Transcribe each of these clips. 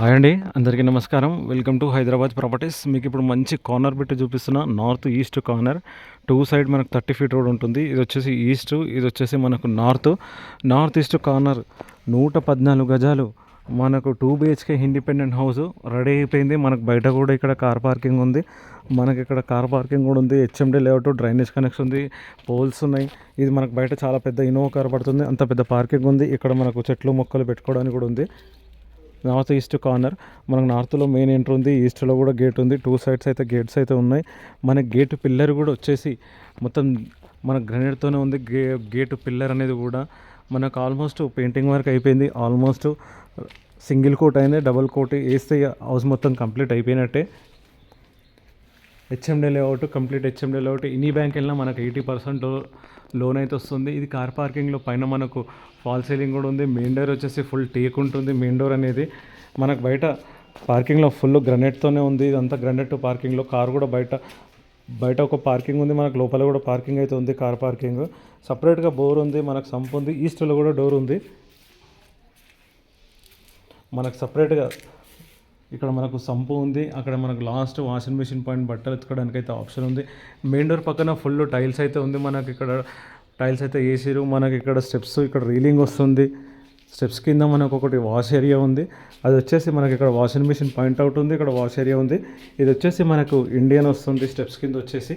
Hi అండి అందరికీ నమస్కారం. Welcome to Hyderabad properties. మీకు ఇప్పుడు మంచి కార్నర్ పెట్టి చూపిస్తున్న north east corner. Two side మనకు థర్టీ ఫీట్ రోడ్ ఉంటుంది. ఇది వచ్చేసి ఈస్ట్ ఇది వచ్చేసి మనకు నార్త్. నార్త్ ఈస్ట్ కార్నర్ నూట పద్నాలుగు గజాలు. మనకు two BHK independent house. Ready అయిపోయింది. మనకు బయట కూడా ఇక్కడ కార్ పార్కింగ్ ఉంది. మనకి ఇక్కడ కార్ పార్కింగ్ కూడా ఉంది. హెచ్ఎండి లేఅవుట్ డ్రైనేజ్ కనెక్షన్ ఉంది. పోల్స్ ఉన్నాయి. ఇది మనకు బయట చాలా పెద్ద ఇన్నోవా కార్ పడుతుంది. అంత పెద్ద పార్కింగ్ ఉంది. ఇక్కడ మనకు చెట్లు మొక్కలు పెట్టుకోవడానికి కూడా ఉంది. నార్త్ ఈస్ట్ కార్నర్ మనకు నార్త్లో మెయిన్ ఎంట్రీ ఉంది ఈస్ట్లో కూడా గేట్ ఉంది. టూ సైడ్స్ అయితే గేట్స్ అయితే ఉన్నాయి. మన గేట్ పిల్లర్ కూడా వచ్చేసి మొత్తం మన గ్రనేడ్తోనే ఉంది. గే గేట్ పిల్లర్ అనేది కూడా మనకు ఆల్మోస్ట్ పెయింటింగ్ వర్క్ అయిపోయింది. ఆల్మోస్ట్ సింగిల్ కోట్ అయింది డబుల్ కోట్ వేస్తే హౌస్ మొత్తం కంప్లీట్ అయిపోయినట్టే. HMD layout complete HMD layout any bank వెళ్ళినా మనకు ఎయిటీ పర్సెంట్ లోన్ అయితే వస్తుంది. ఇది కార్ పార్కింగ్లో పైన మనకు ఫాల్ సీలింగ్ కూడా ఉంది. మెయిన్ డోర్ వచ్చేసి ఫుల్ టేక్ ఉంటుంది మెయిన్ డోర్ అనేది మనకు బయట పార్కింగ్లో ఫుల్ గ్రనైట్తోనే ఉంది. ఇదంతా గ్రనైట్ పార్కింగ్లో. కార్ కూడా బయట బయట ఒక పార్కింగ్ ఉంది. మనకు లోపల కూడా పార్కింగ్ అయితే ఉంది కార్ పార్కింగ్. సపరేట్గా బోర్ ఉంది. మనకు సంప్ ఉంది. ఈస్ట్లో కూడా డోర్ ఉంది. మనకు సపరేట్గా ఇక్కడ మనకు సంపు ఉంది. అక్కడ మనకు లాస్ట్ వాషింగ్ మిషన్ పాయింట్ బట్టలు ఎత్తుకోవడానికి అయితే ఆప్షన్ ఉంది. మెయిన్ డోర్ పక్కన ఫుల్ టైల్స్ అయితే ఉంది మనకి ఇక్కడ. టైల్స్ అయితే వేసారు మనకి ఇక్కడ స్టెప్స్ ఇక్కడ రీలింగ్ వస్తుంది. స్టెప్స్ కింద మనకు ఒకటి వాష్ ఏరియా ఉంది. అది వచ్చేసి మనకి ఇక్కడ వాషింగ్ మిషన్ పాయింట్ అవుట్ ఉంది. ఇక్కడ వాష్ ఏరియా ఉంది. ఇది వచ్చేసి మనకు ఇండియన్ వస్తుంది స్టెప్స్ కింద వచ్చేసి.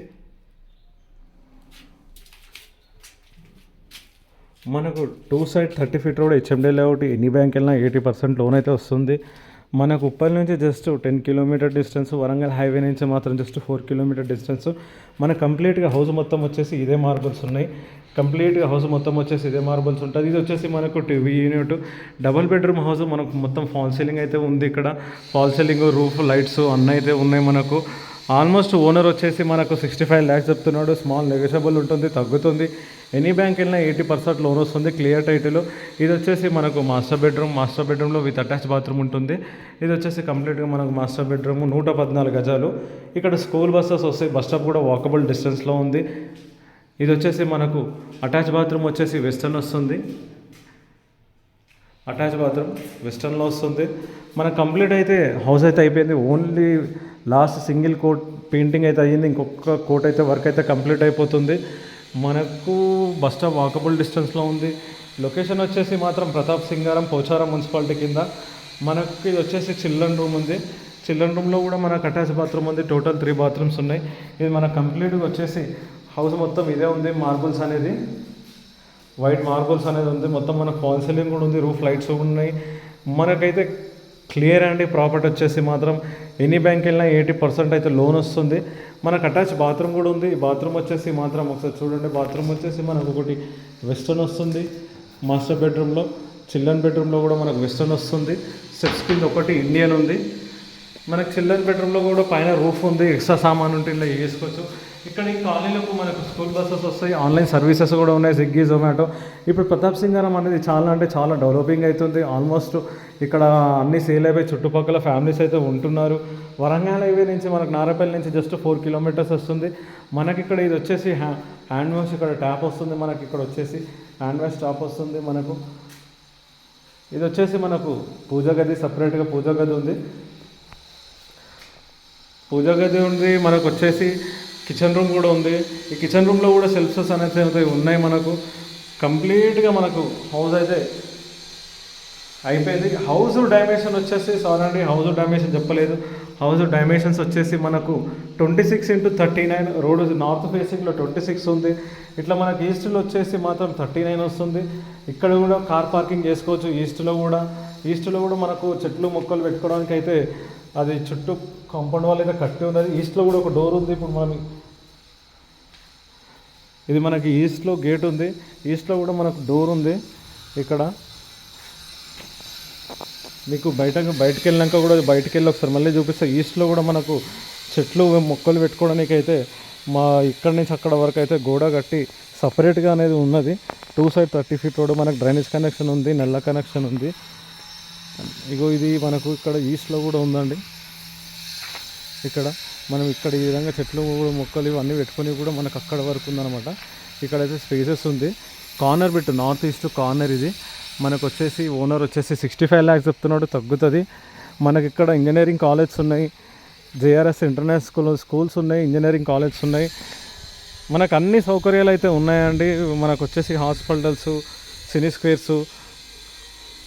మనకు two side thirty feet road HMD layout any bank వెళ్ళినా ఎయిటీ పర్సెంట్ లోన్ అయితే వస్తుంది. మనకు ఉప్పల్ నుంచి just ten kilometer distance Warangal highway నుంచి మాత్రం జస్ట్ ఫోర్ కిలోమీటర్ డిస్టెన్స్ మన కంప్లీట్గా హౌస్ మొత్తం వచ్చేసి ఇదే మార్బుల్స్ ఉన్నాయి. కంప్లీట్గా హౌస్ మొత్తం వచ్చేసి ఇదే మార్బుల్స్ ఉంటుంది. ఇది వచ్చేసి మనకు TV unit double bedroom house మనకు మొత్తం ఫాల్ సీలింగ్ అయితే ఉంది ఇక్కడ. ఫాల్ సీలింగ్ రూఫ్ లైట్స్ అన్నీ అయితే ఉన్నాయి మనకు. ఆల్మోస్ట్ ఓనర్ వచ్చేసి మనకు సిక్స్టీ ఫైవ్ ల్యాక్స్ చెప్తున్నాడు. స్మాల్ నెగోషియబుల్ ఉంటుంది తగ్గుతుంది. ఎనీ బ్యాంక్ వెళ్ళినా ఎయిటీ పర్సెంట్ లోన్ వస్తుంది క్లియర్ టైటిల్ ఇది వచ్చేసి మనకు మాస్టర్ బెడ్రూమ్ మాస్టర్ బెడ్రూమ్లో విత్ అటాచ్ బాత్రూమ్ ఉంటుంది. ఇది వచ్చేసి కంప్లీట్గా మనకు మాస్టర్ బెడ్రూమ్ నూట పద్నాలుగు గజాలు. ఇక్కడ స్కూల్ బస్సెస్ వస్తాయి. బస్ స్టాప్ కూడా వాకబుల్ డిస్టెన్స్లో ఉంది. ఇది వచ్చేసి మనకు అటాచ్ బాత్రూమ్ వచ్చేసి వెస్టర్న్ వస్తుంది. అటాచ్ బాత్రూమ్ వెస్టర్న్లో వస్తుంది. మనకు కంప్లీట్ అయితే హౌస్ అయితే అయిపోయింది. Only last single coat painting అయితే అయ్యింది ఇంకొక కోట్ అయితే వర్క్ అయితే కంప్లీట్ అయిపోతుంది. మనకు బస్ స్టాప్ వాకబుల్ డిస్టెన్స్లో ఉంది. లొకేషన్ వచ్చేసి మాత్రం ప్రతాప్ సింగారం పోచారం మున్సిపాలిటీ కింద. మనకు ఇది వచ్చేసి చిల్డ్రన్ రూమ్ ఉంది. చిల్డ్రన్ రూమ్లో కూడా మనకు అటాచ్ బాత్రూమ్ ఉంది. టోటల్ త్రీ బాత్రూమ్స్ ఉన్నాయి. ఇది మన కంప్లీట్గా వచ్చేసి హౌస్ మొత్తం ఇదే ఉంది మార్బుల్స్ అనేది. వైట్ మార్బుల్స్ అనేది ఉంది. మొత్తం మన ఫాల్ సీలింగ్ కూడా ఉంది. రూఫ్ లైట్స్ కూడా ఉన్నాయి. మనకైతే క్లియర్ అండి. ప్రాపర్టీ వచ్చేసి మాత్రం ఎనీ బ్యాంక్ వెళ్ళినా ఎయిటీ పర్సెంట్ అయితే లోన్ వస్తుంది. మనకు అటాచ్ బాత్రూమ్ కూడా ఉంది. బాత్రూమ్ వచ్చేసి మాత్రం ఒకసారి చూడండి. బాత్రూమ్ వచ్చేసి మనకు ఒకటి వెస్టర్న్ వస్తుంది. మాస్టర్ బెడ్రూమ్లో చిల్డ్రన్ బెడ్రూమ్లో కూడా మనకు వెస్టర్న్ వస్తుంది. స్టెప్స్ కింద ఒకటి ఇండియన్ ఉంది. మనకు చిల్డ్రన్ బెడ్రూమ్లో కూడా పైన రూఫ్ ఉంది. ఎక్స్ట్రా సామాన్ ఉంటే ఇలా వేసుకోవచ్చు ఇక్కడ ఈ కాలనీలకు మనకు స్కూల్ బస్సెస్ వస్తాయి ఆన్లైన్ సర్వీసెస్ కూడా ఉన్నాయి స్విగ్గీ జొమాటో ఇప్పుడు ప్రతాప్ సింగారం అనేది చాలా అంటే చాలా డెవలపింగ్ అవుతుంది ఆల్మోస్ట్ ఇక్కడ అన్ని సేల్ అయిపోయి చుట్టుపక్కల ఫ్యామిలీస్ అయితే ఉంటున్నారు. వరంగల్ హైవే నుంచి మనకు నారపల్లి నుంచి జస్ట్ ఫోర్ కిలోమీటర్స్ వస్తుంది. మనకి ఇక్కడ ఇది వచ్చేసి హ్యా హ్యాండ్ వాష్ ఇక్కడ ట్యాప్ వస్తుంది మనకి ఇక్కడ వచ్చేసి హ్యాండ్ వాష్ ట్యాప్ వస్తుంది మనకు. ఇది వచ్చేసి మనకు పూజ గది సపరేట్గా పూజ గది ఉంది. పూజ గది ఉంది మనకు వచ్చేసి కిచెన్ రూమ్ కూడా ఉంది. ఈ కిచెన్ రూమ్లో కూడా సెల్ఫ్స్ అనేది ఉన్నాయి మనకు. కంప్లీట్గా మనకు హౌస్ అయితే అయిపోయింది. హౌస్ డైమెన్షన్ వచ్చేసి సారీ అండి హౌస్ డైమెన్షన్ చెప్పలేదు. హౌస్ డైమెన్షన్స్ వచ్చేసి మనకు twenty six into thirty nine road north ఫేసింగ్లో ట్వంటీ సిక్స్ ఉంది. ఇట్లా మనకి ఈస్ట్లో వచ్చేసి మాత్రం థర్టీ నైన్ వస్తుంది. ఇక్కడ కూడా కార్ పార్కింగ్ చేసుకోవచ్చు ఈస్ట్లో కూడా. ఈస్ట్లో కూడా మనకు చెట్లు మొక్కలు పెట్టుకోవడానికి అయితే అది చుట్టూ కాంపౌండ్ వాల్ అయితే కట్టి ఉన్నది. ఈస్ట్లో కూడా ఒక డోర్ ఉంది. ఇప్పుడు మనం ఇది మనకి ఈస్ట్లో గేట్ ఉంది. ఈస్ట్లో కూడా మనకు డోర్ ఉంది. ఇక్కడ మీకు బయట బయటకు వెళ్ళినాక కూడా బయటకు వెళ్ళి ఒకసారి మళ్ళీ చూపిస్తే. ఈస్ట్లో కూడా మనకు చెట్లు మొక్కలు పెట్టుకోవడానికి అయితే మా ఇక్కడి నుంచి అక్కడ వరకు అయితే గోడ కట్టి సపరేట్గా అనేది ఉన్నది. Two side thirty feet road మనకు డ్రైనేజ్ కనెక్షన్ ఉంది నల్ల కనెక్షన్ ఉంది. ఇగో ఇది మనకు ఇక్కడ ఈస్ట్లో కూడా ఉందండి. ఇక్కడ మనం ఇక్కడ ఈ విధంగా చెట్లు మొక్కలు ఇవన్నీ పెట్టుకొని కూడా మనకు అక్కడ వరకు ఉందన్నమాట. ఇక్కడైతే స్పేసెస్ ఉంది. Corner bit north east corner ఇది. మనకు వచ్చేసి ఓనర్ వచ్చేసి సిక్స్టీ ఫైవ్ ల్యాక్స్ చెప్తున్నాడు తగ్గుతుంది. మనకి ఇక్కడ ఇంజనీరింగ్ కాలేజ్స్ ఉన్నాయి. జేఆర్ఎస్ ఇంటర్నేషనల్ స్కూల్ స్కూల్స్ ఉన్నాయి ఇంజనీరింగ్ కాలేజ్స్ ఉన్నాయి. మనకు అన్ని సౌకర్యాలు అయితే ఉన్నాయండి. మనకు వచ్చేసి హాస్పిటల్స్ సినీ స్క్వేర్స్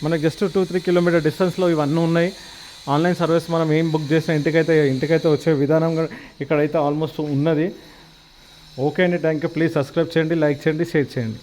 మనకి జస్ట్ టూ త్రీ కిలోమీటర్ డిస్టెన్స్లో ఇవన్నీ ఉన్నాయి. ఆన్లైన్ సర్వీస్ మనం ఏం బుక్ చేసినా ఇంటికైతే ఇంటికైతే వచ్చే విధానం కూడా ఇక్కడైతే ఆల్మోస్ట్ ఉన్నది. ఓకే అండి థ్యాంక్ యూ ప్లీజ్ సబ్స్క్రైబ్ చేయండి లైక్ చేయండి షేర్ చేయండి.